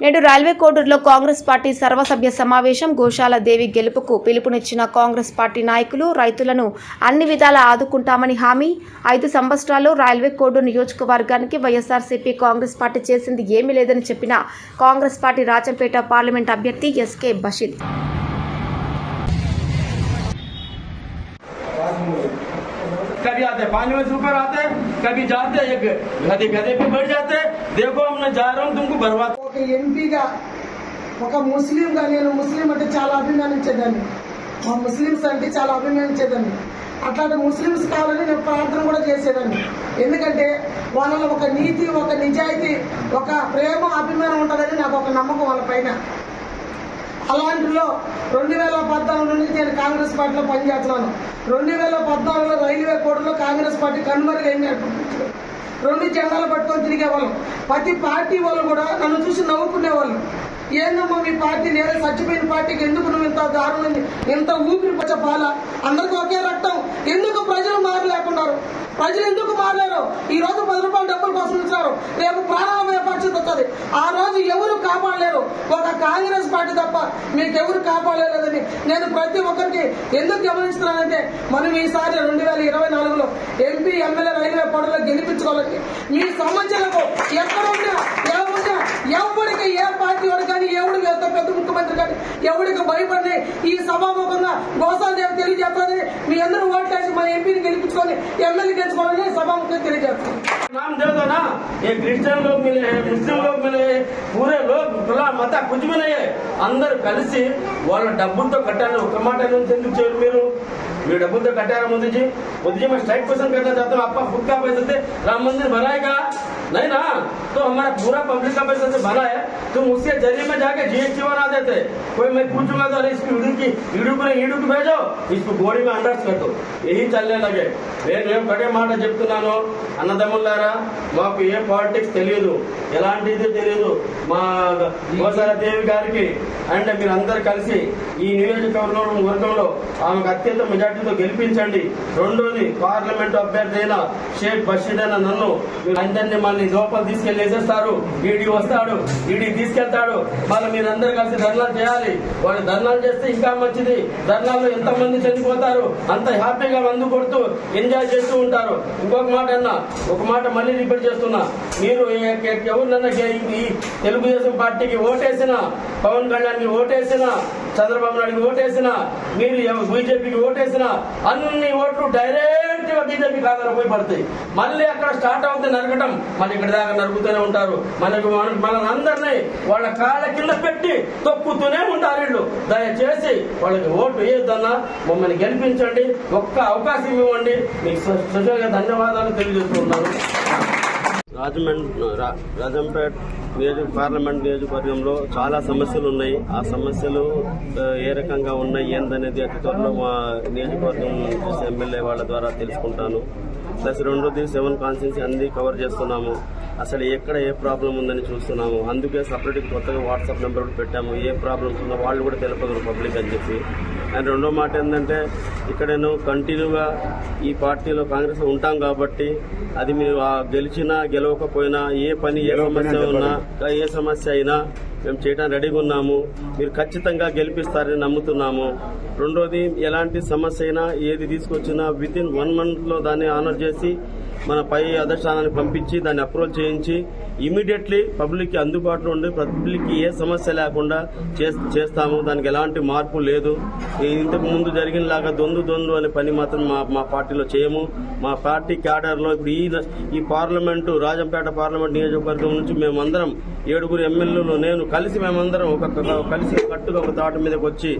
నేడు railway కోడూరులో Congress party సర్వసభ్య సమావేశం గోశాల దేవి గెలుపుకు పిలుపునిచ్చిన కాంగ్రెస్ పార్టీ నాయకులు రైతులను అన్ని విధాలా ఆదుకుంటామని హామీ ఐదు సంవత్సరాల్లో రైల్వే కోడూరు నియోజకవర్గానికి వైఎస్ఆర్సీపీ కాంగ్రెస్ పార్టీ చేసింది ఏమీ లేదని చెప్పిన కాంగ్రెస్ పార్టీ రాజంపేట పార్లమెంట్ అభ్యర్థి ఎస్కే బషీద్ कभी आते पानी में से ऊपर आते कभी जाते एक गधे गधे पे बैठ जाते देखो हम मैं जा रहा हूँ तुमको बर्बाद ఒక ఎంపీగా ఒక ముస్లింగా నేను ముస్లిం అంటే చాలా అభిమానించేదాన్ని మా ముస్లిమ్స్ అంటే చాలా అభిమానించేదాన్ని అట్లాంటి ముస్లిమ్స్ కావాలని నేను ప్రార్థన కూడా చేసేదాన్ని ఎందుకంటే వాళ్ళలో ఒక నీతి ఒక నిజాయితీ ఒక ప్రేమ అభిమానం ఉంటుందని నాకు ఒక నమ్మకం వాళ్ళ పైన అలాంటిలో రెండు వేల పద్నాలుగు నుంచి నేను కాంగ్రెస్ పార్టీలో పనిచేస్తున్నాను. రెండు వేల పద్నాలుగులో రైల్వే కోర్టులో కాంగ్రెస్ పార్టీ కనుమరుగైంది ఏం రెండు జెండాలు పట్టుకొని తిరిగేవాళ్ళం. ప్రతి పార్టీ వాళ్ళు కూడా నన్ను చూసి నవ్వుకునేవాళ్ళు. ఏందమ్మా మీ పార్టీ నేరే చచ్చిపోయిన పార్టీకి ఎందుకు నువ్వు ఇంత దారుణం ఇంత ఊపిరి పచ్చ పాల? అందరికీ ఒకే రక్తం. ఎందుకు ప్రజలు మారలేకున్నారు? ప్రజలు ఎందుకు మారలేరు? ఈ రోజు పది రూపాయలు డబ్బులు కోసం ఇచ్చారు రేపు ప్రాణాలమయ పరిస్థితి వస్తుంది ఆ రోజు ఎవరు కాపాడలేరు? ఒక కాంగ్రెస్ పార్టీ తప్ప మీకు ఎవరు కాపాడలేదని నేను ప్రతి ఒక్కరికి ఎందుకు గమనిస్తున్నానంటే మనం ఈసారి రెండు వేల ఇరవై నాలుగులో ఎంపీ ఎమ్మెల్యే రైల్వే పనులు గెలిపించుకోవాలని. మీ సమస్యలకు ఎక్కడ ఉన్నా కానీ ఏ పార్టీ వాడు కానీ ఎవడు ఎంత పెద్ద ముఖ్యమంత్రి కానీ ఎవడికి భయపడి ఈ సభాముఖంగా గోసాదేవి తెలియజేస్తుంది మీ అందరూ ఓట్లేసి మన ఎంపీని గెలిపించుకొని ఎమ్మెల్యే గెలుచుకోవాలని సభాముఖంగా తెలియజేస్తాం नाम दे కలిసి వాళ్ళ డబ్బులతో కట్టాలి ఒక్క మాట చేయరు మీరు? మీరు డబ్బులతో కట్టారా ముందుజీ? ముందుజీ మేము స్ట్రైక్ కోసం కట్టిన తర్వాత అప్ప ఫుడ్ కాపేస్తే రామ మందిర్ से राम मंदिर बनाएगा नहीं ना तो हमारा पूरा पब्लिक का पैसा से बना है तुम उसके जरिए में जाके जीएसटी बना देते कोई मैं पूछूंगा तो अरे इसकी ईडू की ईडू को ईडू को भेजो इसको गोड़ी में अंडर्स कर दो यही चलने लगे నేను ఏం కడే మాట చెప్తున్నాను అన్నదమ్ములారా మాకు ఏ పాలిటిక్స్ తెలియదు ఎలాంటిది తెలియదు మా గోసాల దేవి గారికి అంటే మీరు అందరు కలిసి ఈ నియోజకవర్గం వర్గంలో ఆమెకు అత్యంత మెజార్టీతో గెలిపించండి రెండోది పార్లమెంట్ అభ్యర్థి అయిన షేక్ బషీర్ అయిన నన్ను మీరు అందరినీ మళ్ళీ లోపల తీసుకెళ్ళి వేసేస్తారు. వస్తాడు ఈడి తీసుకెళ్తాడు. మళ్ళీ మీరందరూ కలిసి ధర్నాలు చేయాలి. వాళ్ళు ధర్నాలు చేస్తే ఇంకా మంచిది. ధర్నాల్లో ఎంత మంది చనిపోతారు అంత హ్యాపీగా మందు కొడుతూ ఎంజాయ్ చేస్తూ ఉంటారు. ఇంకొక మాట అన్నా ఒక మాట మళ్ళీ రిపీట్ చేస్తున్నా. మీరు ఎవరినన్నా ఈ తెలుగుదేశం పార్టీకి ఓటేసిన పవన్ కళ్యాణ్కి ఓటేసిన చంద్రబాబు నాయుడుకి ఓటేసిన మీరు బీజేపీకి ఓటేసిన అన్ని ఓట్లు డైరెక్ట్ అంటే బీజేపీ ఖాతాలో పోయి పడతాయి. మళ్ళీ అక్కడ స్టార్ట్ అవుతుంది నరకటం. మళ్ళీ ఇక్కడ దాకా నరుకుతూనే ఉంటారు. మనకు మన- అందరినీ వాళ్ళ కాళ్ళ కింద పెట్టి తొక్కుతూనే ఉంటారు వీళ్ళు. దయచేసి వాళ్ళకి ఓటు వేయొద్దన్నా మమ్మల్ని గెలిపించండి. ఒక్క అవకాశం ఇవ్వండి. మీకు సుజాగా ధన్యవాదాలు తెలియజేస్తున్నాను రాజమండ్రి రాజంపేట నియోజక పార్లమెంట్ నియోజకవర్గంలో చాలా సమస్యలు ఉన్నాయి. ఆ సమస్యలు ఏ రకంగా ఉన్నాయి ఏందనేది అతి త్వరలో మా నియోజకవర్గం చూసి ఎమ్మెల్యే వాళ్ళ ద్వారా తెలుసుకుంటాను. ప్లస్ రెండోది సెవెన్ కాన్స్టిట్యూన్సీ అన్ని కవర్ చేస్తున్నాము. అసలు ఎక్కడ ఏ ప్రాబ్లం ఉందని చూస్తున్నాము. అందుకే సపరేట్ కొత్తగా వాట్సాప్ నెంబర్ కూడా పెట్టాము. ఏ ప్రాబ్లమ్స్ ఉన్నా వాళ్ళు కూడా తెలుపగలరు పబ్లిక్ అని చెప్పి. అండ్ రెండో మాట ఏంటంటే ఇక్కడ నేను కంటిన్యూగా ఈ పార్టీలో కాంగ్రెస్ ఉంటాం కాబట్టి అది మీరు గెలిచినా గెలవకపోయినా ఏ పని ఏ సమస్య ఉన్నా ఏ సమస్య అయినా మేము చేయడానికి రెడీగా ఉన్నాము. మీరు ఖచ్చితంగా గెలిపిస్తారని నమ్ముతున్నాము. రెండోది ఎలాంటి సమస్య అయినా ఏది తీసుకొచ్చినా విత్ ఇన్ వన్ మంత్లో దాన్ని ఆనర్ చేసి మన పై అధిష్టానానికి పంపించి దాన్ని అప్రూవల్ చేయించి ఇమీడియట్లీ పబ్లిక్కి అందుబాటులో ఉండి పబ్లిక్కి ఏ సమస్య లేకుండా చేస్తాము. దానికి ఎలాంటి మార్పు లేదు. ఇంతకు ముందు జరిగినలాగా దొందు దొందు అనే పని మాత్రం మా మా పార్టీలో చేయము. మా పార్టీ క్యాడర్లో ఇప్పుడు ఈ ఈ పార్లమెంటు రాజంపేట పార్లమెంట్ నియోజకవర్గం నుంచి మేమందరం ఏడుగురు ఎమ్మెల్యేలు నేను కలిసి మేమందరం ఒక కలిసి కట్టుగా ఒక తాట మీదకి వచ్చి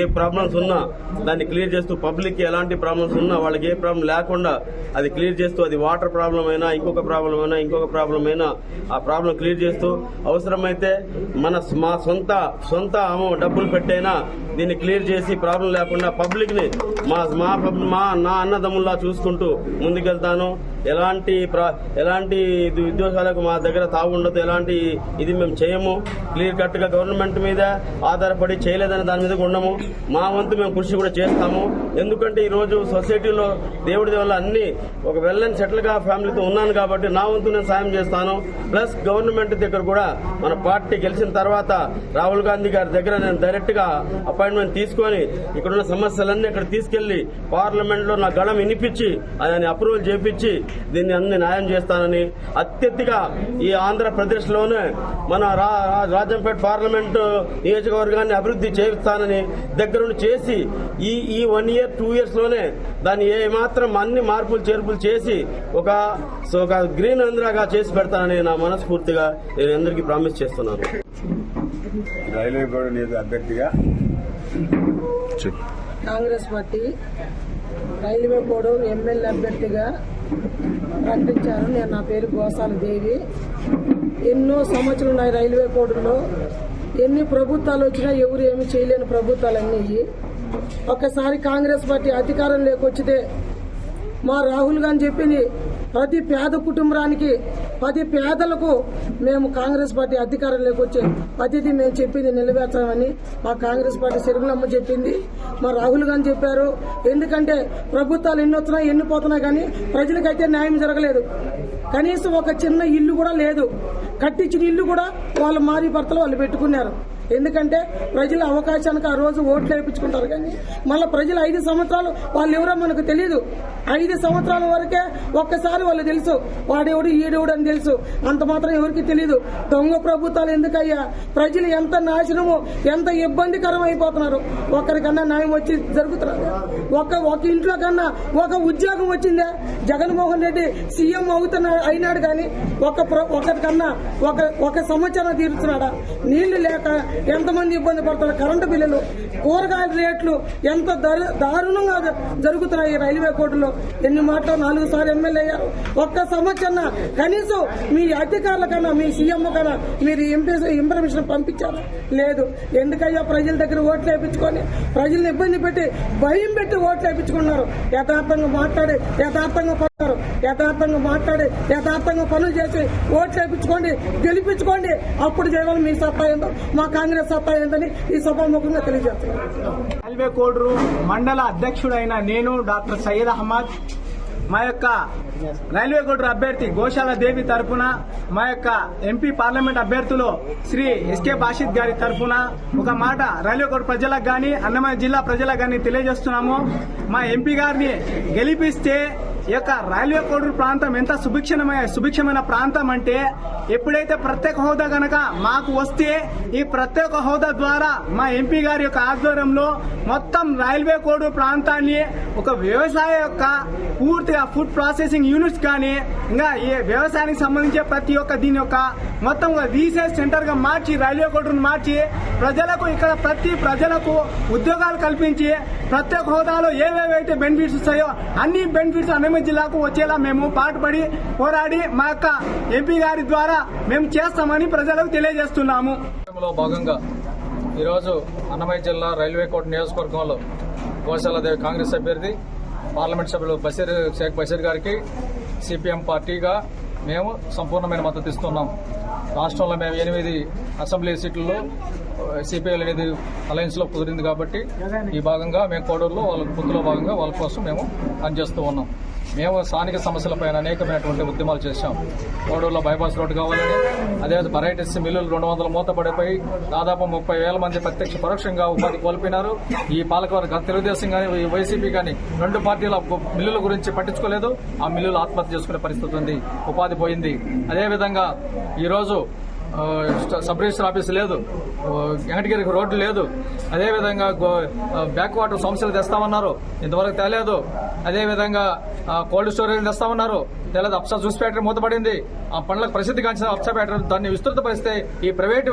ఏ ప్రాబ్లమ్స్ ఉన్నా దాన్ని క్లియర్ చేస్తూ పబ్లిక్కి ఎలాంటి ప్రాబ్లమ్స్ ఉన్నా వాళ్ళకి ఏ ప్రాబ్లం లేకుండా అది క్లియర్ చేస్తూ అది వాటర్ ప్రాబ్లం అయినా ఇంకొక ప్రాబ్లం అయినా ఇంకొక ప్రాబ్లం అయినా ఆ ప్రాబ్లం క్లియర్ చేస్తూ అవసరమైతే మన మా సొంత సొంత అమౌ డబ్బులు పెట్టైనా దీన్ని క్లియర్ చేసి ప్రాబ్లం లేకుండా పబ్లిక్ని మా మా మా నా అన్నదమ్ముల్లా చూసుకుంటూ ముందుకెళ్తాను. ఎలాంటి ఎలాంటి ఉద్యోగాలకు మా దగ్గర తావు ఉండదు. ఎలాంటి ఇది మేము చేయము. క్లియర్ కట్గా గవర్నమెంట్ మీద ఆధారపడి చేయలేదని దాని మీద ఉండము. మా వంతు మేము కృషి కూడా చేస్తాము. ఎందుకంటే ఈ రోజు సొసైటీలో దేవుడి వల్ల అన్ని ఒక వెల్ అండ్ సెటిల్గా ఫ్యామిలీతో ఉన్నాను కాబట్టి నా వంతు నేను సాయం చేస్తాను. ప్లస్ గవర్నమెంట్ దగ్గర కూడా మన పార్టీ గెలిచిన తర్వాత రాహుల్ గాంధీ గారి దగ్గర నేను డైరెక్ట్గా అపాయింట్మెంట్ తీసుకొని ఇక్కడున్న సమస్యలన్నీ ఇక్కడ తీసుకెళ్ళి పార్లమెంట్లో నా గళం వినిపించి దాన్ని అప్రూవల్ చేపించి దీన్ని అన్ని న్యాయం చేస్తానని అత్యధిక ఈ ఆంధ్రప్రదేశ్లోనే మన రాజంపేట పార్లమెంట్ నియోజకవర్గాన్ని అభివృద్ధి చేస్తానని దగ్గరుండి చేసి ఈ ఈ వన్ ఇయర్ టూ ఇయర్స్లోనే దాన్ని ఏ మాత్రం అన్ని మార్పులు చేర్పులు చేసి ఒక సో ఒక గ్రీన్ ఆంధ్రాగా చేసి పెడతానని నా మనస్ఫూర్తిగా నేను అందరికీ ప్రామిస్ చేస్తున్నాను. రైల్వే బోర్డు నియోజక అభ్యర్థిగా కాంగ్రెస్ పార్టీ రైల్వే కోడ్ ఎమ్మెల్యే అభ్యర్థిగా ప్రకటించారు. నేను నా పేరు గోసాల దేవి. ఎన్నో సంవత్సరాలు ఉన్నాయి రైల్వే కోడ్లో ఎన్ని ప్రభుత్వాలు వచ్చినా ఎవరు ఏమి చేయలేని ప్రభుత్వాలన్నీ. అన్నీ ఒక్కసారి కాంగ్రెస్ పార్టీ అధికారం లేకొచ్చితే మా రాహుల్ గాంధీ చెప్పింది ప్రతి పేద కుటుంబానికి ప్రతి పేదలకు మేము కాంగ్రెస్ పార్టీ అధికారం లేకొచ్చే ప్రతిదీ మేము చెప్పింది నిలబెడతామని మా కాంగ్రెస్ పార్టీ సిరిమలమ్మ చెప్పింది. మా రాహుల్ గాంధీ చెప్పారు ఎందుకంటే ప్రభుత్వాలు ఎన్ని వస్తున్నాయి ఎన్ని పోతున్నాయి కానీ ప్రజలకైతే న్యాయం జరగలేదు. కనీసం ఒక చిన్న ఇల్లు కూడా లేదు. కట్టించిన ఇల్లు కూడా వాళ్ళ మారి భర్తలు వాళ్ళు పెట్టుకున్నారు. ఎందుకంటే ప్రజల అవకాశానికి ఆ రోజు ఓట్లు వేయించుకుంటారు కానీ మళ్ళీ ప్రజలు ఐదు సంవత్సరాలు వాళ్ళు ఎవరో మనకు తెలియదు ఐదు సంవత్సరాల వరకే ఒక్కసారి వాళ్ళు తెలుసు వాడెవడు ఈడెవడు అని తెలుసు. అంత మాత్రం ఎవరికి తెలియదు దొంగ ప్రభుత్వాలు ఎందుకయ్యా? ప్రజలు ఎంత నాశనము ఎంత ఇబ్బందికరం అయిపోతున్నారు. ఒకరికన్నా న్యాయం వచ్చి జరుగుతున్నారు. ఒక ఒక ఇంట్లో కన్నా ఒక ఉద్యోగం వచ్చిందే. జగన్మోహన్ రెడ్డి సీఎం అవుతున్నాడు అయినాడు కానీ ఒక ప్ర- ఒకరికన్నా ఒక ఒక సంవత్సరం తీరుతున్నాడా నీళ్ళు లేక ఎంతమంది ఇబ్బంది పడుతున్నారు కరెంటు బిల్లులు కూరగాయల రేట్లు ఎంత దారు- దారుణంగా జరుగుతున్నాయి రైల్వే కోర్టులో ఎన్ని మాటలు నాలుగు సార్లు ఎమ్మెల్యే అయ్యారు ఒక్క సంవత్సరం కనీసం మీ అధికారుల కన్నా మీ సీఎం కన్నా మీరు ఇన్ఫర్మేషన్ పంపించారు? లేదు. ఎందుకయ్యా ప్రజల దగ్గర ఓట్లు వేయించుకొని ప్రజల్ని ఇబ్బంది పెట్టి భయం పెట్టి ఓట్లు వేయించుకున్నారు? యథార్థంగా మాట్లాడి యథార్థంగా యథార్థంగా మాట్లాడి యథార్థంగా పనులు చేసి ఓట్లు వేయించుకోండి గెలిపించుకోండి. అప్పుడు చేయవాలి మీ సత్తా ఏందో మా కాంగ్రెస్ సత్తా ఏందని ఈ సభాముఖంగా తెలియజేస్తున్నారు. రైల్వే కోడూరు మండల అధ్యక్షుడైన నేను డాక్టర్ సయ్యద్ అహ్మద్. మా యొక్క రైల్వే కోడూరు అభ్యర్థి గోశాల దేవి తరఫున మా యొక్క ఎంపీ పార్లమెంట్ అభ్యర్థులు శ్రీ ఎస్కే బాషిద్ గారి తరఫున ఒక మాట రైల్వే కోడ్ ప్రజలకు కానీ అన్నమయ్య జిల్లా ప్రజలకు కానీ తెలియజేస్తున్నాము. మా ఎంపీ గారిని గెలిపిస్తే ఈ యొక్క రైల్వే కోడూరు ప్రాంతం ఎంత సుభిక్షణమైన సుభిక్షమైన ప్రాంతం అంటే ఎప్పుడైతే ప్రత్యేక హోదా గనక మాకు వస్తే ఈ ప్రత్యేక హోదా ద్వారా మా ఎంపీ గారి యొక్క ఆధ్వర్యంలో మొత్తం రైల్వే కోడూరు ప్రాంతాన్ని ఒక వ్యవసాయ యొక్క పూర్తిగా ఫుడ్ ప్రాసెసింగ్ యూనిట్స్ కానీ ఇంకా ఈ వ్యవసాయానికి సంబంధించే ప్రతి ఒక్క దీని యొక్క మొత్తం రీసెర్చ్ సెంటర్గా మార్చి రైల్వే కోడూరును మార్చి ప్రజలకు ఇక్కడ ప్రతి ప్రజలకు ఉద్యోగాలు కల్పించి ప్రత్యేక హోదాలో ఏవేవైతే బెనిఫిట్స్ వస్తాయో అన్ని బెనిఫిట్స్ అన్నమయ్య జిల్లాకు వచ్చేలా మేము పాటుపడి పోరాడి మా యొక్క ఎంపీ గారి ద్వారా మేము చేస్తామని ప్రజలకు తెలియజేస్తున్నాము. భాగంగా ఈరోజు అన్నమయ్య జిల్లా రైల్వే కోర్టు నియోజకవర్గంలో గోశాలదేవి కాంగ్రెస్ అభ్యర్థి పార్లమెంట్ సభ్యులు బషీర్ షేక్ బషీర్ గారికి సిపిఎం పార్టీగా మేము సంపూర్ణమైన మద్దతు ఇస్తున్నాం. రాష్ట్రంలో మేము ఎనిమిది అసెంబ్లీ సీట్లలో సిపిఐ అనేది అలయన్స్లో కుదిరింది కాబట్టి ఈ భాగంగా మేము కోడూరులో వాళ్ళ పొత్తులో భాగంగా వాళ్ళ కోసం మేము పనిచేస్తూ ఉన్నాం. మేము స్థానిక సమస్యలపైన అనేకమైనటువంటి ఉద్యమాలు చేశాం. కోడూరులో బైపాస్ రోడ్డు కావాలని అదే వెరైటీస్ మిల్లులు రెండు వందల మూతపడిపోయి దాదాపు ముప్పై వేల మంది ప్రత్యక్ష పరోక్షంగా ఉపాధి కోల్పోయినారు. ఈ పాలకవర్గ తెలుగుదేశం కానీ ఈ వైసీపీ కానీ రెండు పార్టీల మిల్లుల గురించి పట్టించుకోలేదు. ఆ మిల్లులు ఆత్మహత్య చేసుకునే పరిస్థితి ఉంది. ఉపాధి పోయింది. అదేవిధంగా ఈరోజు సబ్ రిజిస్టర్ ఆఫీస్ లేదు. వెంకటగిరికి రోడ్డు లేదు. అదేవిధంగా బ్యాక్ వాటర్ సమస్యలు తెస్తామన్నారు. ఇంతవరకు తేలేదు. అదేవిధంగా కోల్డ్ స్టోరేజ్ తెస్తామన్నారు. తెలియదు అప్సా జ్యూస్ ఫ్యాక్టరీ మూతపడింది. ఆ పండ్లకు ప్రసిద్ధి కాంచిన అప్సా ఫ్యాక్టరీ దాన్ని విస్తృతపరిస్తే ఈ ప్రైవేట్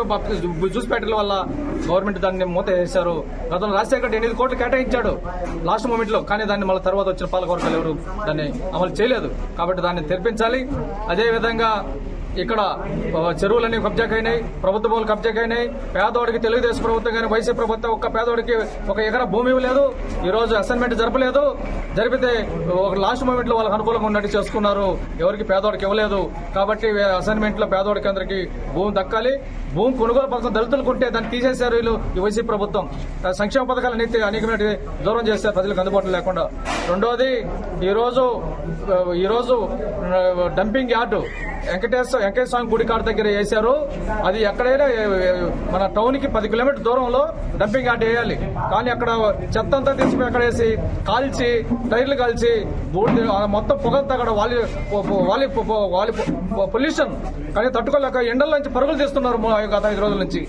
జ్యూస్ ఫ్యాక్టరీల వల్ల గవర్నమెంట్ దాన్ని మూత చేశారు గతంలో రాజశేఖర్ ఎనిమిది కోట్లు కేటాయించాడు. లాస్ట్ మూమెంట్లో కానీ దాన్ని మళ్ళీ తర్వాత వచ్చిన పాలకవర్గాలు ఎవరు దాన్ని అమలు చేయలేదు. కాబట్టి దాన్ని తెరిపించాలి. అదేవిధంగా ఇక్కడ చెరువులన్నీ కబ్జాకైనాయి ప్రభుత్వ భూములు కబ్జాకైనాయి. పేదవాడికి తెలుగుదేశం ప్రభుత్వం కానీ వైసీపీ ప్రభుత్వం ఒక్క పేదవాడికి ఒక ఎకరా భూమి ఇవ్వలేదు. ఈ రోజు అసైన్మెంట్ జరపలేదు. జరిపితే ఒక లాస్ట్ మూమెంట్లో వాళ్ళకి అనుకూలంగా ఉన్నట్టు చేసుకున్నారు. ఎవరికి పేదవాడికి ఇవ్వలేదు. కాబట్టి అసైన్మెంట్లో పేదవాడికి అందరికి భూమి దక్కాలి. భూమి కొనుగోలు పథకం దళితులకు ఉంటే దాన్ని తీసేశారు వీళ్ళు ఈ వైసీపీ ప్రభుత్వం. సంక్షేమ పథకాలు అనేది అనేకమైన దూరం చేశారు ప్రజలకు అందుబాటులో లేకుండా. రెండోది ఈరోజు ఈరోజు డంపింగ్ యార్డు వెంకటేశ్వర వెంకటేశ్వర స్వామి గుడి కాడ దగ్గర వేశారు. అది ఎక్కడైనా మన టౌన్కి పది కిలోమీటర్ దూరంలో డంపింగ్ యార్డ్ వేయాలి. కానీ అక్కడ చెత్త అంతా తీసుకుని అక్కడ వేసి కాల్చి టైర్లు కాల్చి బూడిద మొత్తం పొగంతా అక్కడ వాలి వాలి వాలి పొల్యూషన్. కానీ తట్టుకోలేక ఎండల నుంచి పరుగులు తీస్తున్నారు గత ఐదు రోజుల నుంచి.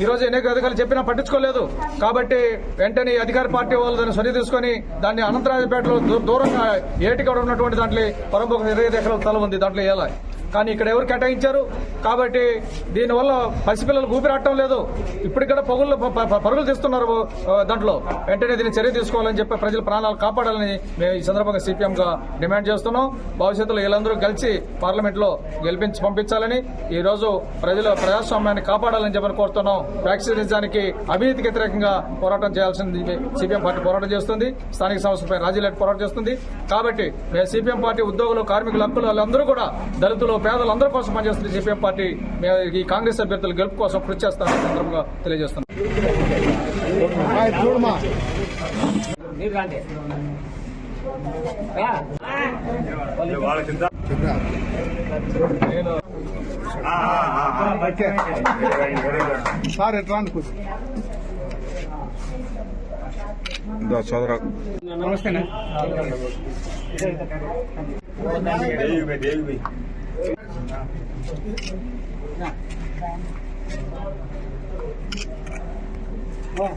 ఈ రోజు అనేక అధికారులు చెప్పినా పట్టించుకోలేదు. కాబట్టి వెంటనే అధికార పార్టీ వాళ్ళు దాన్ని సరి తీసుకొని దాన్ని అనంతరాజపేటలో దూ- దూరంగా ఏటికాడ ఉన్నటువంటి దాంట్లో పొరంపోక ఇరవై ఐదు ఎకరాల స్థలం ఉంది దాంట్లో వేయాలి. కానీ ఇక్కడ ఎవరు కేటాయించారు? కాబట్టి దీనివల్ల పసిపిల్లలు ఊపిరాటం లేదు. ఇప్పటికి కూడా పొగుళ్ళు పరుగులు తీస్తున్నారు దాంట్లో. వెంటనే దీన్ని చర్య తీసుకోవాలని చెప్పి ప్రజల ప్రాణాలు కాపాడాలని మేము ఈ సందర్భంగా సిపిఎం గా డిమాండ్ చేస్తున్నాం. భవిష్యత్తులో వీళ్ళందరూ కలిసి పార్లమెంట్లో గెలిపించి పంపించాలని ఈ రోజు ప్రజల ప్రజాస్వామ్యాన్ని కాపాడాలని చెప్పని కోరుతున్నాం. వ్యాక్సినేషన్కి అవినీతికి వ్యతిరేకంగా పోరాటం చేయాల్సింది సిపిఎం పార్టీ పోరాటం చేస్తుంది. స్థానిక సంస్థలపై రాజీలేట్ పోరాటం చేస్తుంది. కాబట్టి మేము సిపిఎం పార్టీ ఉద్యోగులు కార్మికుల హక్కులు వాళ్ళందరూ కూడా దళితులు పేదలు అందరి కోసం పనిచేస్తుంది సిపిఎం పార్టీ. మేము ఈ కాంగ్రెస్ అభ్యర్థుల గెలుపు కోసం కృషి చేస్తామని సందర్భంగా తెలియజేస్తున్నాం. వాళ్ళ కింద సార్ ఎట్లా అనుకోవచ్చు సోదరా 啊，那，哦。